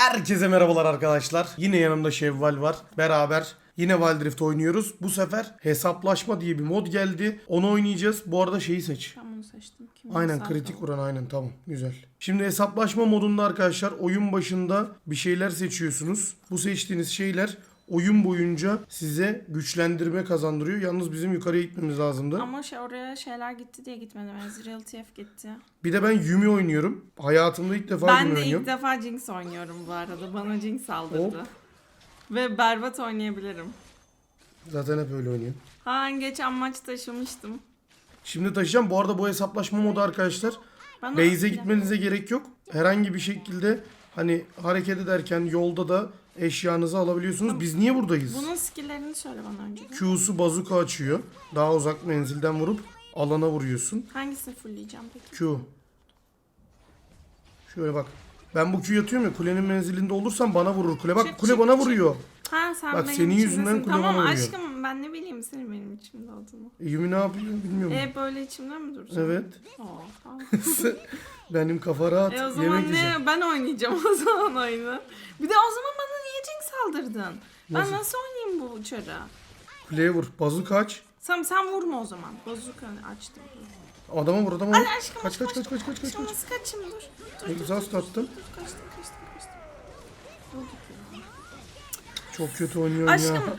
Herkese merhabalar arkadaşlar. Yine yanımda Şevval var. Beraber yine Wild Rift oynuyoruz. Bu sefer hesaplaşma diye bir mod geldi. Onu oynayacağız. Bu arada şeyi seç. Bunu seçtim. Kim Aynen kritik ol. vuran aynen tamam güzel. Şimdi hesaplaşma modunda arkadaşlar oyun başında bir şeyler seçiyorsunuz. Bu seçtiğiniz şeyler oyun boyunca size güçlendirme kazandırıyor. Yalnız bizim yukarıya gitmemiz lazımdı. Ama şey oraya şeyler gitti diye gitmedim. Ezreal TF gitti. Bir de ben Yumi oynuyorum. Hayatımda ilk defa ben Yumi de oynuyorum. ilk defa Jinx oynuyorum bu arada. Bana Jinx aldırdı. Ve berbat oynayabilirim. Zaten hep öyle oynuyor. Ha geçen maç taşımıştım. Şimdi taşıyacağım. Bu arada bu hesaplaşma modu arkadaşlar. Bana Base'e gitmenize gerek yok. Herhangi bir şekilde hani hareket ederken yolda da eşyanızı alabiliyorsunuz. Biz niye buradayız? Bunun skill'lerini söyle bana önce. Q'su bazuka açıyor. Daha uzak menzilden vurup alana vuruyorsun. Hangisini fullleyeceğim peki? Q. Şöyle bak. Ben bu Q'yu atıyorum ya kulenin menzilinde olursam bana vurur kule. Bak Çık, kule çık, bana çık. vuruyor. Ha sen Bak, benim senin yüzünden içimdesin. kule Tamam bana vuruyor. aşkım ben ne bileyim senin benim içimde olduğunu. Yumi ne yapıyor bilmiyorum. E böyle içimde mi dursun? Evet. Oha. Benim kafa rahat. E o zaman Yemek ne? yiyeceğim. Ben oynayacağım o zaman oyunu. Bir de o zaman bana niye Jinx saldırdın? Nasıl? Ben nasıl oynayayım bu uçarı? Kuleye vur. Bazuka aç. Sen, sen vurma o zaman. Bazuka açtım. Dur. Adama vur adama vur. Hadi aşkım. Kaç kaç kaç kaç kaç kaç. Aşkım kaç. nasıl kaçayım dur. Dur dur. Exhaust attım. dur. Kaçtım kaçtım kaçtım. Dur ya. Çok kötü oynuyorum ya. Aşkım.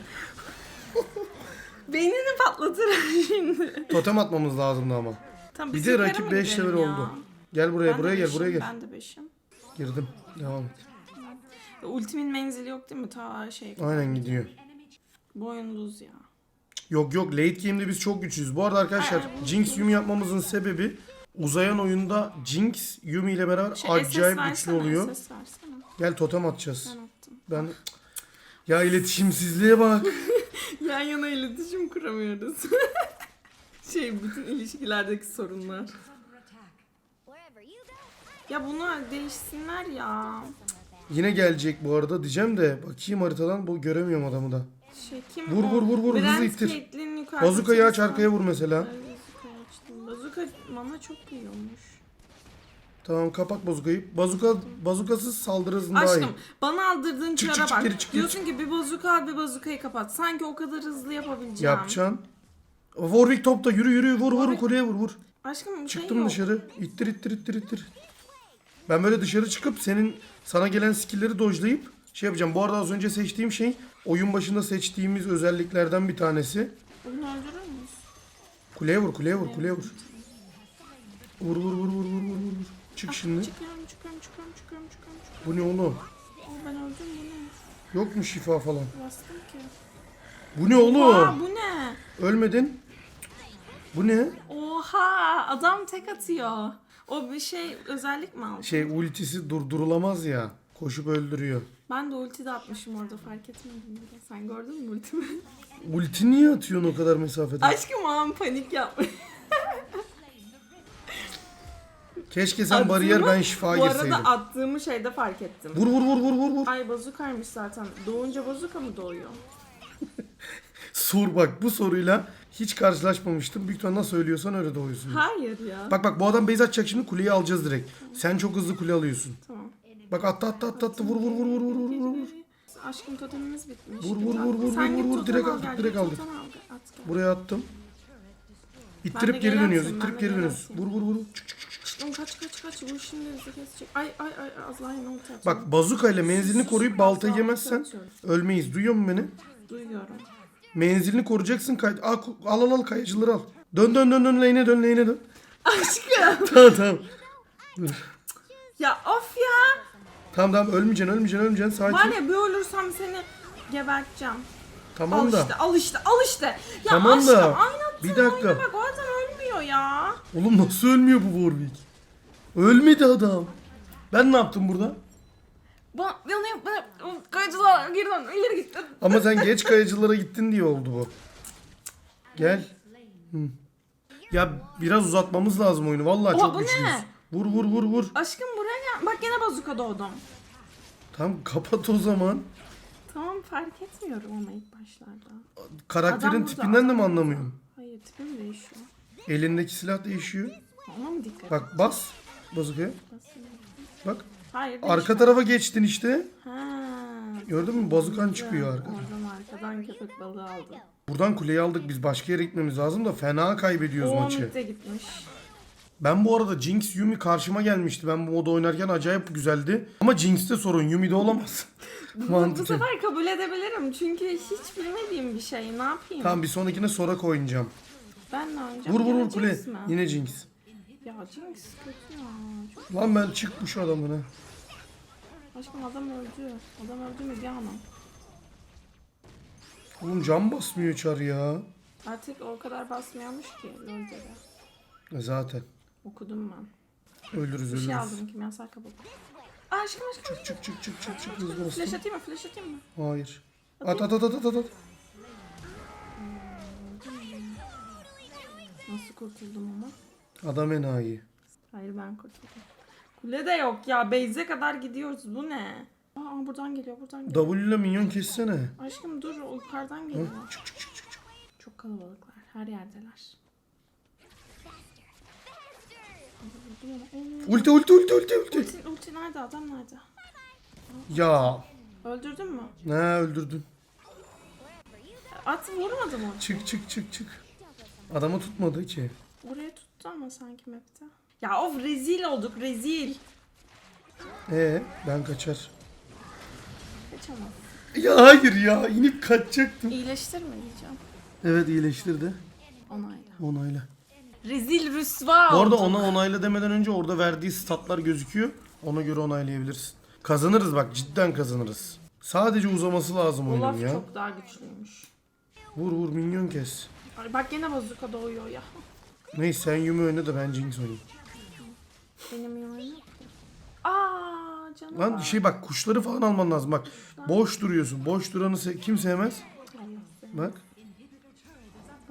Beynini patlatır şimdi. Totem atmamız lazımdı ama. Tamam, Bir de rakip mı 5 gidelim level oldu. Gel buraya Ben buraya gel beşim, buraya gel. Ben de beşim. Girdim. Devam et. Ultimin menzili yok değil mi? Ta şey. Aynen gidiyor. Bu oyun ya. Yok yok late game'de biz çok güçlüyüz. Bu arada arkadaşlar Ay, Jinx Yumi yapmamızın sebebi uzayan oyunda Jinx Yumi ile beraber Şey, acayip SS güçlü oluyor. SS versene. Gel totem atacağız. Ben attım. Ben ya iletişimsizliğe bak. Yan yana iletişim kuramıyoruz. şey bütün ilişkilerdeki sorunlar. Ya bunu değişsinler ya. Yine gelecek bu arada diyeceğim de bakayım haritadan bu göremiyorum adamı da. Şey kim Vur, o? vur, vur, vur, hızlı ittir. Caitlyn yukarıda Bazukayı aç çıksa- arkaya vur mesela. Ay, Bazukayı açtım. Bazuka bana çok yiyormuş. Tamam kapat bazukayı. Bazuka bazukasız saldırı hızın daha iyi. Aşkım bana aldırdığın Çık, çara çık, bak. geri çık, geri Diyorsun ki bir bazuka al bir bazukayı kapat. Sanki o kadar hızlı yapabileceğim. Yapacaksın. Warwick topta yürü yürü vur vur kuleye vur vur. Aşkım şey Çıktım yok. dışarı. İttir ittir ittir ittir. Ben böyle dışarı çıkıp senin sana gelen skill'leri dojlayıp şey yapacağım. Bu arada az önce seçtiğim şey oyun başında seçtiğimiz özelliklerden bir tanesi. Bunu öldürür müyüz? Kuleye vur kuleye vur kuleye vur. Vur vur vur vur vur vur vur. Çık şimdi. Çıkıyorum çıkıyorum çıkıyorum çıkıyorum çıkıyorum. çıkıyorum. Bu ne oğlum? Ben öldüm bu ne? Yok mu şifa falan? Bastım ki. Bu ne oğlum? Oha bu ne? Ölmedin. Bu ne? Oha adam tek atıyor. O bir şey özellik mi aldı? Şey ultisi durdurulamaz ya. Koşup öldürüyor. Ben de ulti de atmışım orada fark etmedim bile. Sen gördün mü ultimi? Ulti niye atıyorsun o kadar mesafeden? Aşkım an panik yapmış. Keşke sen bariyer ben şifa Bu girseydim. arada attığımı şeyde fark ettim. Vur vur vur vur vur vur. Ay bazukaymış zaten. Doğunca bazuka mı doğuyor? Sor bak bu soruyla hiç karşılaşmamıştım. Büyük ihtimalle nasıl söylüyorsan öyle doğuyorsun. Hayır ya. Bak bak bu adam base atacak şimdi kuleyi alacağız direkt. Sen çok hızlı kule alıyorsun. Tamam. Bak attı attı attı attı vur vur vur vur vur vur vur. Aşkım totemimiz bitmiş. Vur, vur, vur, vur, Sen vur, git vur, totem direkt al, aldık, gel, direkt git aldık. totem al, gel, at gel. Buraya attım. Ben de İttirip geri geri dönüyoruz. ittirip ben de geri geri dönüyoruz. atayım. Vur vur vur. Çık, çık, çık. Aşkım kaç kaç kaç bu şimdi bizi kesecek. Ay ay ay az daha yine atıyorum. Bak bazuka ile menzilini koruyup baltayı yemezsen ölmeyiz. Duyuyor musun beni? Duyuyorum. Menzilini koruyacaksın. Kay al, al al al kayıcıları al. Dön dön dön dön lane'e dön lane'e dön. Aşkım. tamam tamam. ya of ya. Tamam tamam ölmeyeceksin ölmeyeceksin ölmeyeceksin sakin. Var ya bir ölürsem seni geberteceğim. tamam al da. işte al işte al işte. Ya Tamam aşkım da, aynı bir dakika. oyuna bak o adam ölmüyor ya. Oğlum nasıl ölmüyor bu Warwick? Ölmedi adam. Ben ne yaptım burada? Bana, bana, bana, kayıcılar geri dön ileri git. Ama sen geç kayıcılara gittin diye oldu bu. Gel. Hı. Ya biraz uzatmamız lazım oyunu. Vallahi Oha, çok bu güçlüyüz. ne? Vur vur vur vur. Aşkım buraya gel. Bak yine bazuka doğdum. Tamam kapat o zaman. Tamam fark etmiyorum ama ilk başlarda. Karakterin Adam burada, tipinden de adam mi burada. anlamıyorsun? Hayır tipim değişiyor. Elindeki silah değişiyor. Ona mı dikkat Bak bas. Basayım. Bak. Hayır. Arka tarafa geçtin işte. Ha. Gördün mü? Bazukan çıkıyor arkadan. Oradan arkadan köpek balığı aldım. Buradan kuleyi aldık biz başka yere gitmemiz lazım da fena kaybediyoruz maçı. midde gitmiş. Ben bu arada Jinx Yumi karşıma gelmişti. Ben bu moda oynarken acayip güzeldi. Ama Jinx'te sorun Yumi'de olamaz. Bu, sefer kabul edebilirim çünkü hiç bilmediğim bir şey. Ne yapayım? Tamam bir sonrakine Sorak oynayacağım. Ben ne oynayacağım? Vur vur vur kule. Mi? Yine Jinx. Ya Jinx kötü ya. Çok- Lan ben çık bu şu adamın ha. Aşkım adam öldü. Adam öldü mü bir anam. Oğlum cam basmıyor çar ya. Artık o kadar basmıyormuş ki LoL'de de. E Zaten. Okudum ben. Ölürüz Bir şey ölürüz. aldım kimyasal kabuk. Aa, aşkım aşkım. Çık çık çık çık çık çık hızlı Flash bastım. atayım mı? Flash atayım mı? Hayır. At at at at at at. Nasıl kurtuldum ama? Adam enayi. Hayır ben kurtuldum. Kule de yok ya. Beyze kadar gidiyoruz. Bu ne? Aa buradan geliyor buradan geliyor. W ile minyon kessene. Aşkım dur o yukarıdan geliyor. Çık çık çık çık. Çok kalabalıklar. Her yerdeler. Ulti ulti ulti ulti ulti. Ulti, ulti nerede? Adam nerede? Ya. Öldürdün mü? Ne öldürdün. At vurmadı mı? Çık çık çık çık. Adamı tutmadı ki. Oraya tuttu ama sanki map'te. Ya of rezil olduk rezil. Ee ben kaçar. Kaçamaz. Ya hayır ya inip kaçacaktım. İyileştir mi diyeceğim. Evet iyileştirdi. Onayla. Onayla. Rezil rüsva Bu arada olduk. ona onayla demeden önce orada verdiği statlar gözüküyor. Ona göre onaylayabilirsin. Kazanırız bak cidden kazanırız. Sadece uzaması lazım oyunun Olaf ya. çok daha güçlüymüş. Vur vur minyon kes. Ay bak gene bazuka doğuyor ya. Neyse sen Yumi oyna da ben Jinx oynayayım. Benim yorumum. Aa canım. Lan şey bak kuşları falan alman lazım bak. Boş duruyorsun. Boş duranı se- kim sevmez? Bak.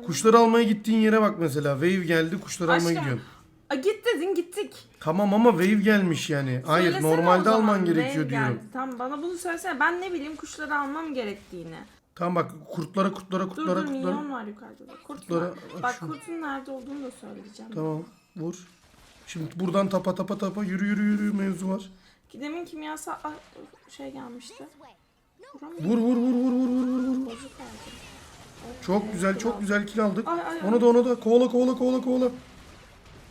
Kuşları almaya gittiğin yere bak mesela. Wave geldi kuşları almaya Aşkım. gidiyorsun. Aa, git dedin gittik. Tamam ama wave gelmiş yani. Hayır Söylesene normalde zaman, alman gerekiyor ne diyorum. geldi? Tamam bana bunu söylesene. Ben ne bileyim kuşları almam gerektiğini. Tamam bak kurtlara kurtlara Dur kurtlara dur kurtlara. minyon var yukarıda da. Kurt Kurtlara- var. Bak şu- kurtun nerede olduğunu da söyleyeceğim. Tamam vur. Şimdi buradan tapa tapa tapa yürü yürü yürü mevzu var. Demin kimyasal ah, şey gelmişti. Vuramıyorum. Vur vur vur vur vur vur vur vur. Bozuk. Çok güzel çok güzel kill aldık. Ay, ay, ay. Onu da onu da kovala kovala kovala kovala.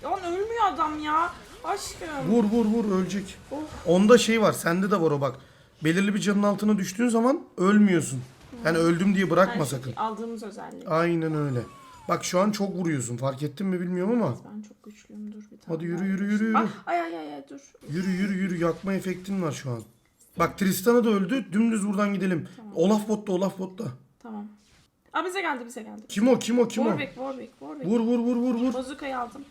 Lan ölmüyor adam ya. Aşkım. Vur vur vur ölecek. Oh. Onda şey var sende de var o bak. Belirli bir canın altına düştüğün zaman ölmüyorsun. Yani öldüm diye bırakma Her şey sakın. aldığımız özellik. Aynen öyle. Bak şu an çok vuruyorsun. Fark ettin mi bilmiyorum ama. Ben çok güçlüyüm dur bir tane. Hadi yürü daha yürü yürü yürü. Ah, ay ay ay ay dur. Yürü yürü yürü yakma efektin var şu an. Bak Tristana da öldü. Dümdüz buradan gidelim. Olaf botta Olaf botta. Tamam. Aa bize geldi bize geldi. Kim o kim o kim o? Warwick Warwick Warwick. Vur vur vur vur vur. Bazukayı aldım.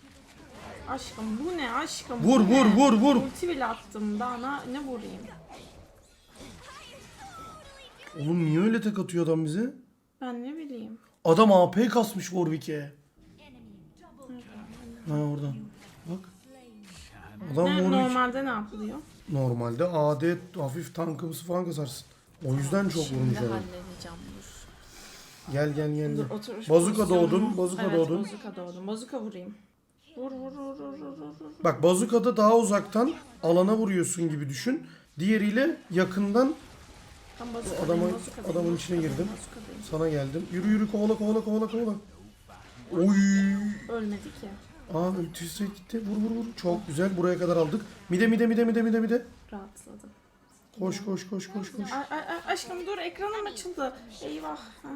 Aşkım bu ne aşkım? Vur bu vur ne? vur vur. Ulti bile attım daha ne, ne vurayım? Oğlum niye öyle tek atıyor adam bize? Ben ne bileyim. Adam AP kasmış Warwick'e. Ha oradan. Bak. Adam Ne, Warwick. normalde ne yapılıyor? Normalde AD hafif tankımsı falan kasarsın. O yüzden çok vurmuş Şimdi adam. halledeceğim dur. Gel gel gel. Dur. Bazuka doğdun, bazuka evet, doğdun. bazuka doğdum. Bazuka vurayım. Vur vur vur vur vur vur. vur. Bak bazukada daha uzaktan alana vuruyorsun gibi düşün. Diğeriyle yakından Bazukadayım, Adamın- adamın içine girdim. sana geldim. Yürü yürü kovala kovala kovala kovala. Oy. Ölmedik ya. Aa ultisi gitti. Vur vur vur. Çok güzel. Buraya kadar aldık. Mide mide mide mide mide mide. Rahatladım. Koş koş koş koş koş. Ay, ay, ay, aşkım dur ekranım açıldı. Eyvah. Ha.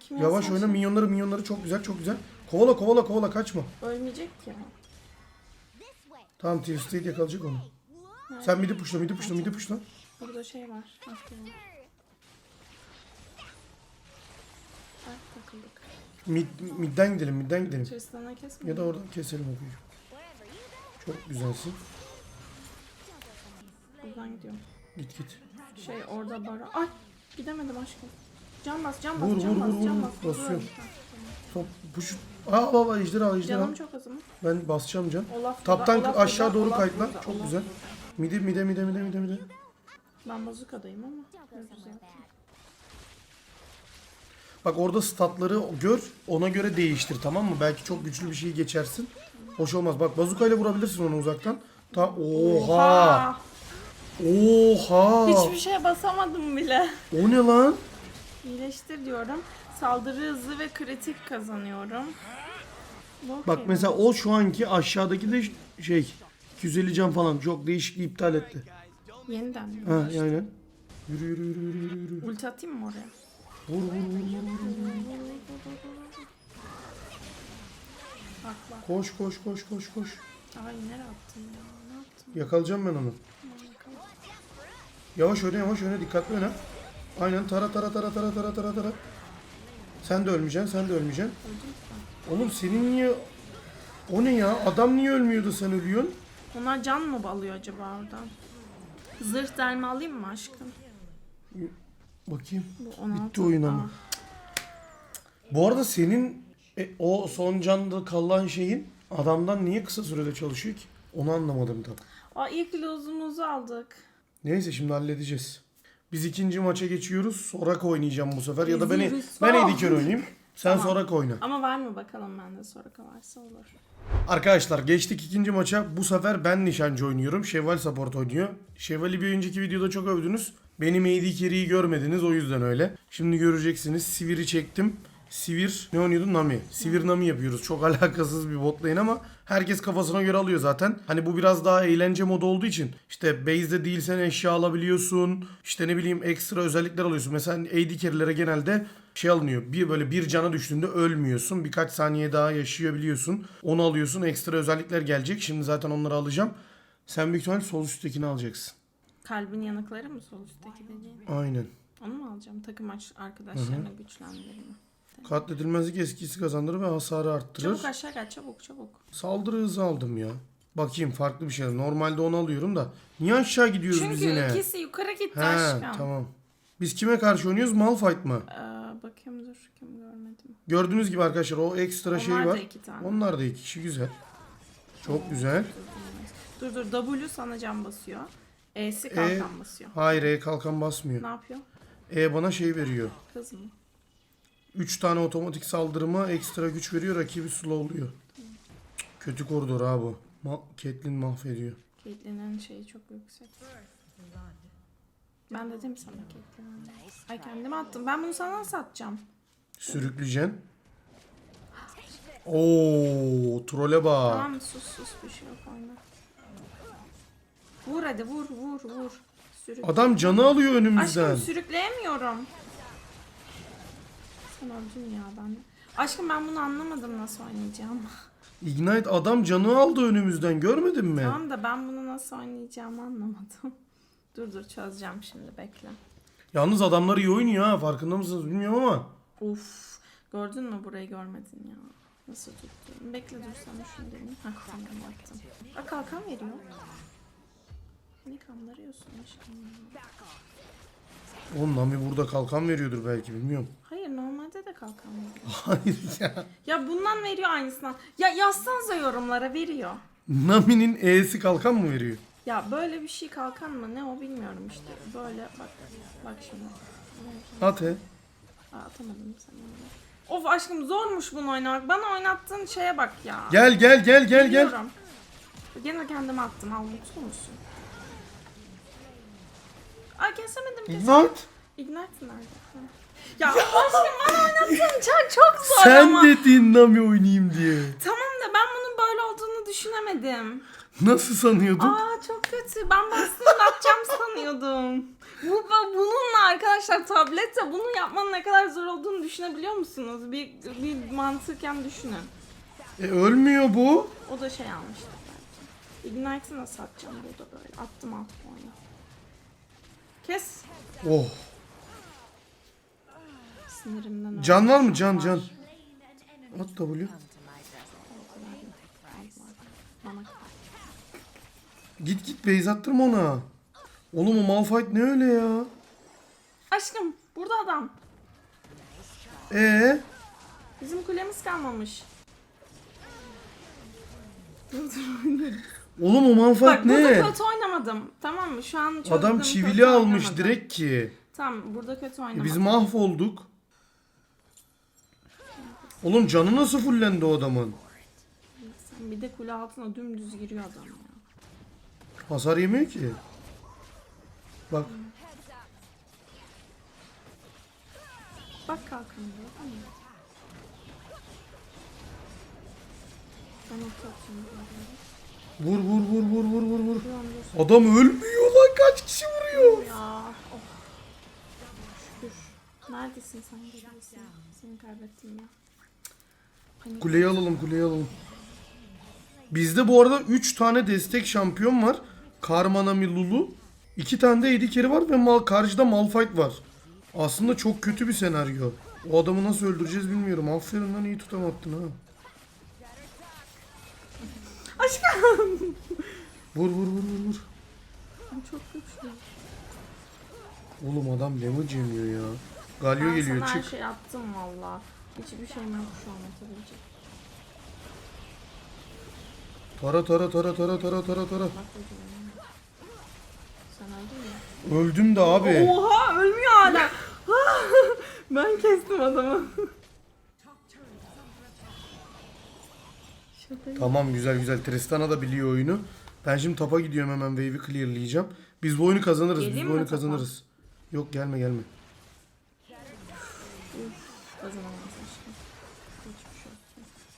Kimyasal Yavaş oyna minyonları minyonları çok güzel çok güzel. Kovala kovala kovala kaçma. Ölmeyecek ki. Tamam Twisted yakalayacak onu. Sen midi puşla midi puşla midi puşla. Burada şey var. Ay takıldık. Mid, midden gidelim midden gidelim. Tristan'a kesme. Ya da oradan keselim okuyucu. Çok güzelsin. Buradan gidiyorum. Git git. Şey orada bara. Ay gidemedim aşkım. Can bas can bas Vur, can vur, bas vur, can vur. bas. Basıyorum. Top puş. Aa baba ejder al ejder al. Canım çok az ama. Ben basacağım can. Olaf Taptan Olaf aşağı doğru Olaf burada, Çok güzel. Mide mide mide mide mide mide. Ben bazukadayım ama. Bak orada statları gör. Ona göre değiştir tamam mı? Belki çok güçlü bir şey geçersin. Hoş olmaz. Bak bazukayla vurabilirsin onu uzaktan. Ta oha. Oha. Hiçbir şeye basamadım bile. O ne lan? İyileştir diyorum. Saldırı hızı ve kritik kazanıyorum. Bu Bak mesela o şu anki aşağıdaki de şey 250 can falan çok değişikliği iptal etti. Yeniden mi? Ha aynen. Yürü yürü yürü yürü yürü. yürü. Ulti atayım mı oraya? Vur vur vur vur. vur. Bak bak. Koş koş koş koş koş. Ay nereye attın ya? Ne yaptın? Yakalayacağım ben onu. Yavaş öne yavaş öne dikkatli öne. Aynen tara tara tara tara tara tara tara. Sen de ölmeyeceksin sen de ölmeyeceksin. Öldüm. Oğlum senin niye... O ne ya? Adam niye ölmüyordu sen ölüyorsun? Onlar can mı alıyor acaba oradan? Zırh delme alayım mı aşkım? Bakayım. Bu 16. Bitti oyun ama. Aa, Bu arada senin e, o son canda kalan şeyin adamdan niye kısa sürede çalışıyor ki? Onu anlamadım tam. Aa ilk lozumuzu aldık. Neyse şimdi halledeceğiz. Biz ikinci maça geçiyoruz. Sorak oynayacağım bu sefer. Ya da ben, ben. Ediker oynayayım. Sen Tamam. Sorak oyna. Ama var mı bakalım bende sonra varsa olur. Arkadaşlar geçtik ikinci maça. Bu sefer ben nişancı oynuyorum. Şevval support oynuyor. Şevval'i bir önceki videoda çok övdünüz. Benim AD carry'i görmediniz o yüzden öyle. Şimdi göreceksiniz. Sivir'i çektim. Sivir ne oynuyordu? Nami. Sivir Nami yapıyoruz. Çok alakasız bir bot lane ama herkes kafasına göre alıyor zaten. Hani bu biraz daha eğlence modu olduğu için işte base'de değilsen eşya alabiliyorsun. İşte ne bileyim ekstra özellikler alıyorsun. Mesela AD carry'lere genelde şey alınıyor. Bir böyle bir cana düştüğünde ölmüyorsun. Birkaç saniye daha yaşayabiliyorsun. Onu alıyorsun. Ekstra özellikler gelecek. Şimdi zaten onları alacağım. Sen büyük ihtimalle sol üsttekini alacaksın. Kalbin yanıkları mı sol üstteki dediğin? Aynen. Onu mu alacağım? Takım aç arkadaşlarına güçlendirme. Katledilmezlik eskisi kazandırır ve hasarı arttırır. Çabuk aşağı gel çabuk çabuk. Saldırı hızı aldım ya. Bakayım farklı bir şey. Normalde onu alıyorum da. Niye aşağı gidiyoruz biz Çünkü yine? ikisi yukarı gitti He aşkım. tamam. Biz kime karşı oynuyoruz? Malphite mı? Ee, bakayım dur kim görmedim. Gördüğünüz gibi arkadaşlar o ekstra Onlar şey da var. iki tane. Onlar da iki kişi güzel. Çok güzel. Dur dur W sana can basıyor. E'si E- kalkan basıyor. Hayır E kalkan basmıyor. Ne yapıyor? E bana şey veriyor. Kız mı? 3 tane otomatik saldırıma ekstra güç veriyor. Rakibi slowluyor. Kötü koridor ha bu. Ma Caitlyn mahvediyor. Caitlyn'in şeyi çok yüksek. Ben dedim sana Caitlyn'in. Ay kendime attım. Ben bunu sana nasıl atacağım? Sürükleyeceksin. Oo, trole bak. Tamam sus sus bir şey yok oyna. Vur hadi vur vur vur. Sürük. Adam canı alıyor önümüzden. Aşkım sürükleyemiyorum. Sen öldün ya ben. Aşkım ben bunu anlamadım nasıl oynayacağım. Ignite adam canı aldı önümüzden görmedin mi? tamam da ben bunu nasıl oynayacağımı anlamadım. Dur dur çözeceğim şimdi bekle. Yalnız adamlar iyi oynuyor ha farkında mısınız bilmiyorum ama. Uf gördün mü burayı görmedin ya. Nasıl tuttu? Bekle dur sana şunu deneyim. Hah tamam yaptım. Aa kalkan veriyor. Ne kandırıyorsun aşkım? Oğlum Nami burada kalkan veriyordur belki bilmiyorum. Hayır normalde de kalkan veriyor. Hayır ya. Ya bundan veriyor aynısından. Ya yazsanıza yorumlara veriyor. Nami'nin E'si kalkan mı veriyor? Ya böyle bir şey kalkan mı ne o bilmiyorum işte. Böyle bak bak şimdi. At he. Aa, atamadım sen onu. Of aşkım zormuş bunu oynamak. Bana oynattığın şeye bak ya. Gel gel gel gel gel. Biliyorum. Gene kendime attım. Al mutlu musun? Ay kesemedim kesemedim. What? Ignite nerede? Ha. Ya aşkım bana oynattığın çok, zor Sen ama. dedin Nami oynayayım diye. Tamam da ben bunun böyle olduğunu düşünemedim. Nasıl sanıyordun? Aa çok kötü. Ben bastığımda atacağım sanıyordum. Bu, bu- bununla arkadaşlar tablette bunu yapmanın ne kadar zor olduğunu düşünebiliyor musunuz? Bir, bir mantıken düşünün. E, ölmüyor bu. O da şey almıştı belki. Ignite'ı nasıl atacağım burada böyle? Attım alt puanı. Kes. Oh. Sinirimden. Can var mı? Can can. At W. Git git base attırma ona. Oğlum o Malphite ne öyle ya? Aşkım burada adam. Ee? Bizim kulemiz kalmamış. Dur dur. Oğlum o Malphite Bak burada ne? kötü oynamadım. Tamam mı? Şu an çözdüm, Adam çivili almış direkt ki. Tamam burada kötü E oynamadım. biz mahvolduk. Oğlum canı nasıl fullendi o adamın? Bir de kule altına dümdüz giriyor adam ya. Hasar yemiyor ki. Bak. Bak. Ben arada. Vur vur vur vur vur vur vur. Adam ölmüyor lan kaç kişi vuruyor. Ya. Oh. Şükür. Neredesin sen geliyorsun? Seni kaybettim ya. Kuleyi alalım kuleyi alalım. Bizde bu arada 3 tane destek şampiyon var. Karmanami Lulu. 2 tane de Carey var ve mal, karşıda Malphite var. Aslında çok kötü bir senaryo. O adamı nasıl öldüreceğiz bilmiyorum. Aferin lan iyi tutamattın ha. Aşkım. Vur vur vur vur vur. Çok güçlü. Oğlum adam damage yemiyor ya. Galio Ben geliyor sana her çık. şey attım valla. Hiçbir şeyim yok şu an atabilecek. Tara tara tara tara tara tara tara. Bak. Sen öldün mü? Öldüm de abi. Oha ölmüyor hala. ben kestim adamı. Şaka gibi. Tamam güzel güzel. Tristana da biliyor oyunu. Ben şimdi tapa gidiyorum hemen wave'i clearlayacağım. Biz bu oyunu kazanırız. Geleyim Biz mi bu oyunu tapa? kazanırız. Yok gelme gelme. Olsun.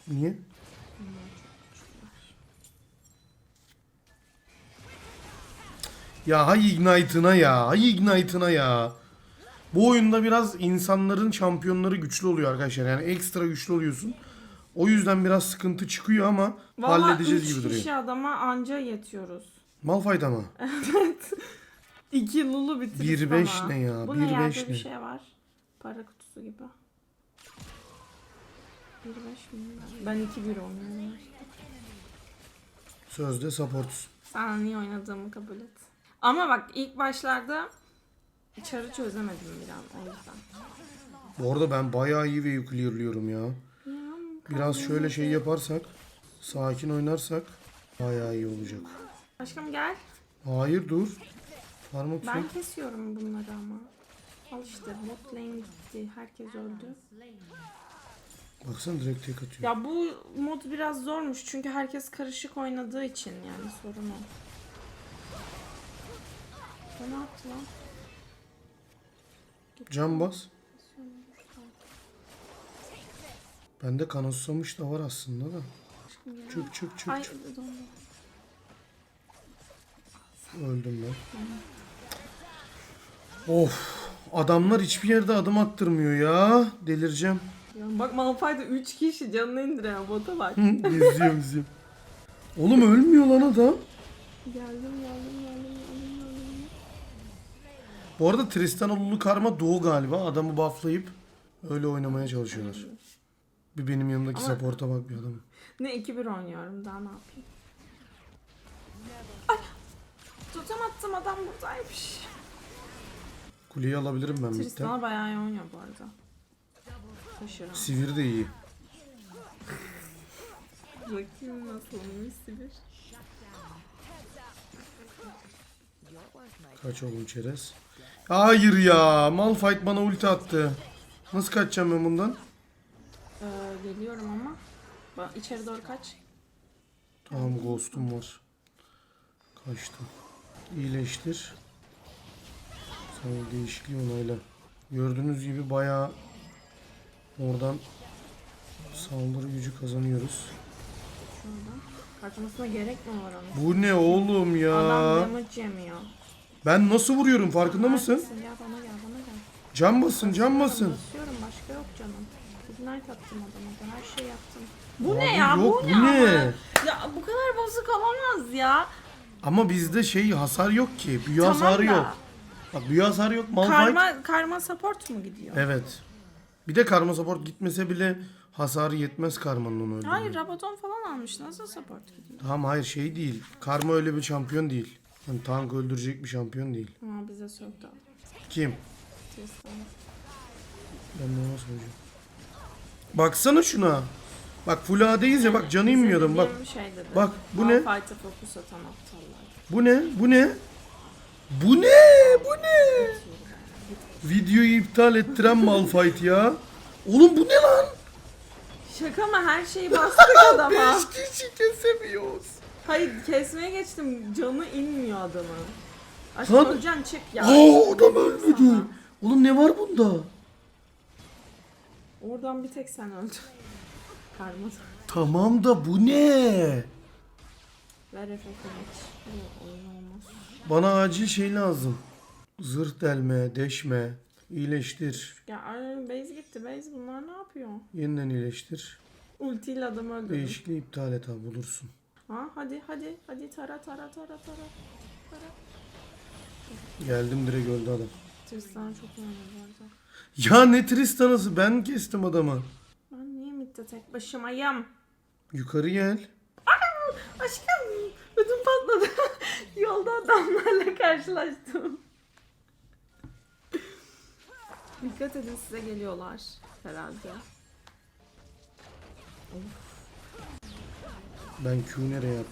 Niye? Ya hay Ignite'ına ya. Hay Ignite'ına ya. Bu oyunda biraz insanların şampiyonları güçlü oluyor arkadaşlar. Yani ekstra güçlü oluyorsun. O yüzden biraz sıkıntı çıkıyor ama Valla halledeceğiz gibi duruyor. kişi adama anca yetiyoruz. Malphite ama. İki lulu bitirdik 1-5 ama. ne ya? Bu ne 1-5 yerde bir ne? şey var. Para kutusu gibi. 1-5 mi? Ben 2-1 oynuyorum. Sözde support. Sen niye oynadığımı kabul et. Ama bak ilk başlarda çarı çözemedim bir an o yüzden. Bu arada ben bayağı iyi wave clearlıyorum ya. Ya, Biraz şöyle şey yaparsak, sakin oynarsak bayağı iyi olacak. Aşkım gel. Hayır dur. Parmak Ben sok. kesiyorum bunları ama. Al işte bot lane gitti. Herkes öldü. Baksana direkt tek atıyor. Ya bu mod biraz zormuş çünkü herkes karışık oynadığı için yani sorun o. Ne yaptı lan? Can bas. Bende kana susamış da var aslında da. Çık çık çık Ay çık. Öldüm ben. Of. Adamlar hiçbir yerde adım attırmıyor ya. Delireceğim. Ya bak Malphite 3 kişi canını indiriyor bota bak. İzliyorum izliyorum. Oğlum ölmüyor lan adam. geldim geldim geldim geldim geldim. Bu arada Tristan Ululu Karma Doğu galiba. Adamı bufflayıp öyle oynamaya çalışıyorlar. Bir benim yanımdaki Ama- support'a bak bir adam. Ne 2-1 oynuyorum daha ne yapayım. Ay! Totem attım adam buradaymış. Kuleyi alabilirim ben midden. Tristana bayağı iyi oynuyor bu arada. Taşıram. Sivir de iyi. Bakayım nasıl olmuş Sibir. Kaç oğlum çerez. Hayır ya. Malphite bana ulti attı. Nasıl kaçacağım ben bundan? Ee, geliyorum ama. Bak içeri doğru kaç. Tamam ghost'um var. Kaçtım. İyileştir. Sana değişikliği onayla. Gördüğünüz gibi bayağı oradan saldırı gücü kazanıyoruz. Şuradan. Kaçmasına gerek mi var onun? Bu ne oğlum ya? Adam damage yemiyor. Ben nasıl vuruyorum farkında mısın? Neredesin? Gel bana gel bana gel. Can basın can basın. Basıyorum başka yok canım. Ignite attım adama da her şey yaptım. Bu Abi ne ya? yok, bu bu ne, ama? ne? Ya bu kadar bozuk olamaz ya. Ama bizde şey hasar yok ki. Büyü Tamam hasarı da. yok. Bak büyü hasarı yok. Malphite. Karma, karma support mu gidiyor? Evet. Bir de karma support gitmese bile hasarı yetmez karmanın onu öldürmeye. Hayır Rabadon falan almış. Nasıl support gidiyor? Tamam hayır şey değil. Karma öyle bir şampiyon değil. Hani tank öldürecek bir şampiyon değil. Ama bize söktü. Kim? Tristan. Ben ona soracağım. Baksana şuna. Bak full AD'yiz ya bak canı inmiyor adam bak. Şey dedi. Bak, bu ne? Malphite'a fokus atan aptallar. Bu ne? Bu ne? Bu ne? Bu ne? Videoyu iptal ettiren Malphite ya. Oğlum bu ne lan? Şaka mı? Her şeyi bastık adama. Beş kişi kesemiyoruz. Hayır kesmeye geçtim. Canı inmiyor adamın. Aşkım Lan- öleceksin çık ya. Aa adam ölmedi. sana. Oğlum ne var bunda? Oradan bir tek sen öldün. Karmada. Tamam da bu ne? Ver Efe kılıç. Bu oyun olmaz. Bana acil şey lazım. Zırh delme, deşme, iyileştir. Ya ay, gitti base bunlar ne yapıyor? Yeniden iyileştir. Ultiyle adam öldürdü. Değişikliği iptal et abi bulursun. Ha hadi hadi hadi tara tara tara tara. Tara. Geldim direkt öldü adam. Tristan çok önemli. Ya ne Tristan'ası ben kestim adamı. Ben niye midde tek başımayım? Yukarı gel. Aşkım ödüm patladı. Yolda adamlarla karşılaştım. Dikkat edin size geliyorlar herhalde. Ben Q nereye?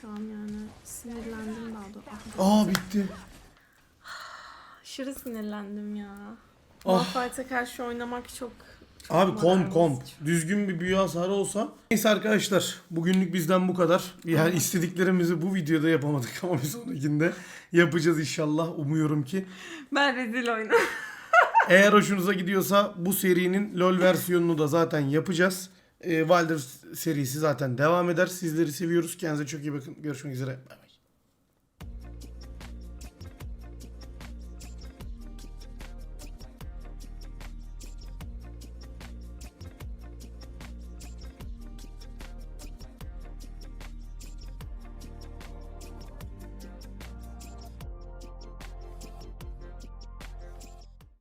Şu an yani sinirlendim daha da. Ah, Aa bitti. aşırı sinirlendim ya. Ah. Malphite'a karşı oynamak çok... Abi komp komp. Düzgün bir büyü hasarı olsa. Neyse arkadaşlar bugünlük bizden bu kadar. Yani istediklerimizi bu videoda yapamadık ama bir sonrakinde yapacağız inşallah. Umuyorum ki. Ben rezil oynadım. Eğer hoşunuza gidiyorsa bu serinin LoL versiyonunu da zaten yapacağız. Ee, Wilder serisi zaten devam eder. Sizleri seviyoruz. Kendinize çok iyi bakın. Görüşmek üzere.